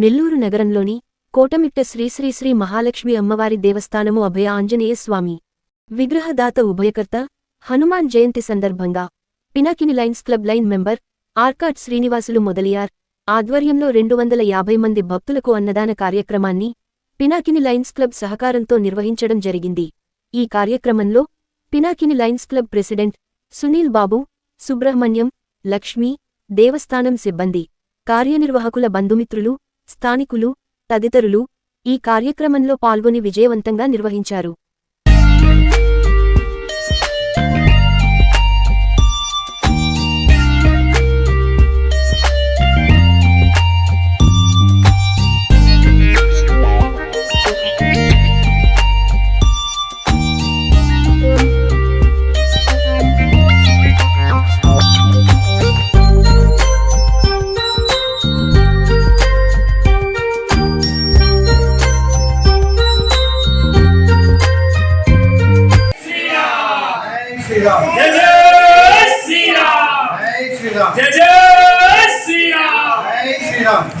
నెల్లూరు నగరంలోని కోటమిట్ట శ్రీశ్రీశ్రీ మహాలక్ష్మి అమ్మవారి దేవస్థానము అభయ ఆంజనేయ స్వామి. విగ్రహదాత ఉభయకర్త హనుమాన్ జయంతి సందర్భంగా Pinakini Lions Club lion member Arcot Srinivasulu Mudaliar ఆధ్వర్యంలో రెండు వందల యాభై మంది భక్తులకు అన్నదాన కార్యక్రమాన్ని పినాకిని లైన్స్ క్లబ్ సహకారంతో నిర్వహించడం జరిగింది. ఈ కార్యక్రమంలో Pinakini Lions Club president Sunil Babu Subrahmanyam Lakshmi దేవస్థానం సిబ్బంది కార్యనిర్వాహకుల బంధుమిత్రులు స్థానికులు తదితరులు ఈ కార్యక్రమంలో పాల్గొని విజయవంతంగా నిర్వహించారు. श्री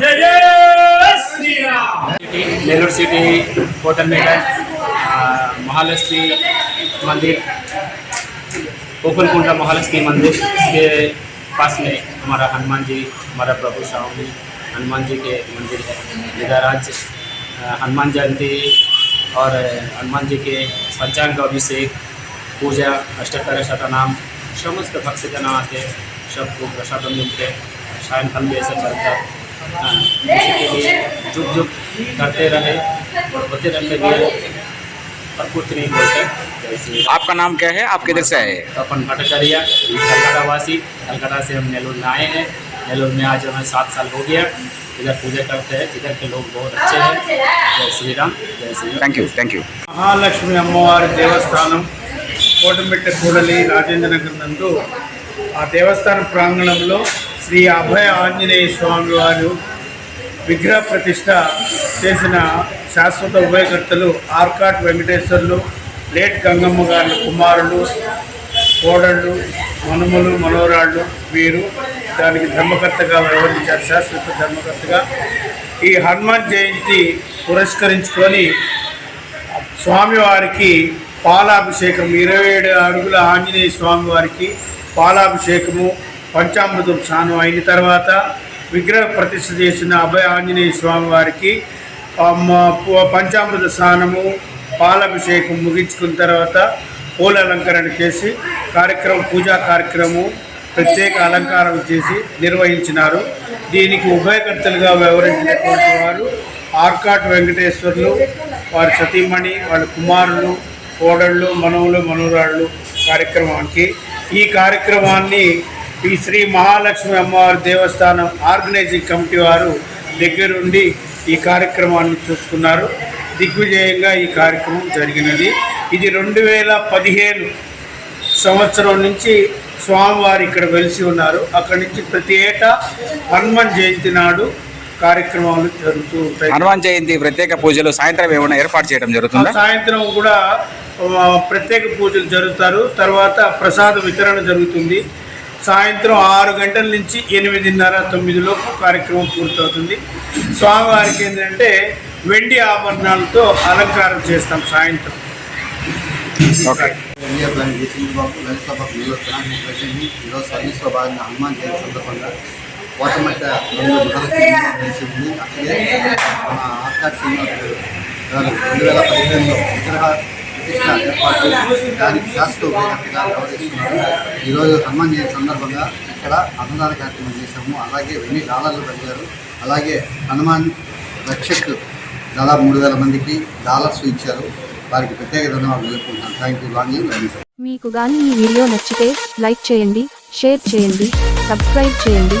जय जय जय सिटी होटल में है महालक्ष्मी मंदिर कोकलकुंडा महालक्ष्मी मंदिर के पास में हमारा हनुमान जी हमारा प्रभु स्वामी हनुमान जी के मंदिर है। इधर आज हनुमान जयंती और हनुमान जी के पंचांग अभिषेक पूजा अष्टकर शतनाम समस्त भक्तजन आते सबको प्रसाद मिलते सायंकाल भी ऐसा चलता हाँ, इसी के लिए जुग जुग करते रहे और होते रहते भी और कुछ नहीं बोलते। आपका नाम क्या है? आप किधर से आए? अपन भट्टाचार्य कलकत्ता वासी कलकत्ता से हम नेलोर में आए हैं। नेलोर में आज हमें सात साल हो गया। इधर पूजा करते हैं। इधर के लोग बहुत अच्छे हैं। जय श्री राम जय Shri thank you thank you Mahalakshmi अम्मवारी Kotmet Kotamitta Rajendra Nagar ನಗರದಂದು ఆ దేవస్థాన ప్రాంగణంలో శ్రీ అభయ ఆంజనేయ స్వామి వారు విగ్రహ ప్రతిష్ట చేసిన శాశ్వత ఉభయకర్తలు ఆర్కాట్ వెంకటేశ్వర్లు లేట్ గంగమ్మ గారి కుమారులు కోడళ్ళు మనుమలు మనోరాళ్ళు వీరు దానికి ధర్మకర్తగా వ్యవహరించారు. శాశ్వత ధర్మకర్తగా ఈ హనుమాన్ జయంతి పురస్కరించుకొని స్వామివారికి పాలాభిషేకం ఇరవై ఏడు అడుగుల ఆంజనేయ స్వామివారికి పాలాభిషేకము పంచామృతం స్నానం అయిన తర్వాత విగ్రహ ప్రతిష్ఠ చేసిన అభయ ఆంజనేయ స్వామి వారికి పంచామృత స్నానము పాలాభిషేకం ముగించుకున్న తర్వాత పూల అలంకరణ చేసి కార్యక్రమం పూజా కార్యక్రమం ప్రత్యేక అలంకారం చేసి నిర్వహించినారు. దీనికి ఉభయకర్తలుగా వ్యవహరించినటువంటి వారు ఆర్కాట్ వెంకటేశ్వర్లు వారి సతీమణి వాళ్ళ కుమారులు కోడళ్ళు మనవులు మనవరాళ్ళు కార్యక్రమానికి ఈ కార్యక్రమాన్ని ఈ శ్రీ మహాలక్ష్మి అమ్మవారి దేవస్థానం ఆర్గనైజింగ్ కమిటీ వారు దగ్గరుండి ఈ కార్యక్రమాన్ని చూసుకున్నారు. దిగ్విజయంగా ఈ కార్యక్రమం జరిగినది. ఇది రెండు వేల పదిహేను సంవత్సరం నుంచి స్వామివారు ఇక్కడ వెలిసి ఉన్నారు. అక్కడి నుంచి ప్రతి ఏటా హనుమాన్ జయంతి నాడు కార్యక్రమాలు జరుగుతూ ఉంటాయి. హనుమాన్ జయంతి ప్రత్యేక పూజలు సాయంత్రం ఏమైనా ఏర్పాటు చేయడం జరుగుతుందా? సాయంత్రం కూడా ప్రత్యేక పూజలు జరుగుతారు. తర్వాత ప్రసాద వితరణ జరుగుతుంది. సాయంత్రం ఆరు గంటల నుంచి ఎనిమిదిన్నర తొమ్మిది లోపు కార్యక్రమం పూర్తవుతుంది. స్వామివారికి ఏంటంటే వెండి ఆభరణాలతో అలంకారం చేస్తాం సాయంత్రం. ఓకే. ఇండియా ప్లాన్ చేసింది బాబు. లలిత బాబు నిలబడుతున్నాను ప్రజల్ని ఈరోజు సర్వీస్లో భాగంగా హనుమాన్ జయంతి సందర్భంగా కోటమట్ట మన ఆర్కాడ్ శ్రీనివాస్ గారు రెండు వేల పదిహేనులో విగ్రహ ప్రతిష్ట ఏర్పాటు దానికి శాస్త్ర ఉపయోగంగా వ్యవహరిస్తున్నారు ఈరోజు హనుమాన్ జయంతి సందర్భంగా ఇక్కడ అన్నదాన కార్యక్రమం చేశాము. అలాగే వెయ్యి డాలర్లు పెరిగారు అలాగే హనుమాన్ రక్షక్ దాదాపు మూడు వేల మందికి డాలర్స్ ఇచ్చారు. వారికి ప్రత్యేక ధన్యవాదాలు తెలుపుకుంటున్నాను. థ్యాంక్ యూ లాంగ్ మీకు గాని ఈ వీడియో నచ్చితే లైక్ చేయండి షేర్ చేయండి సబ్స్క్రైబ్ చేయండి.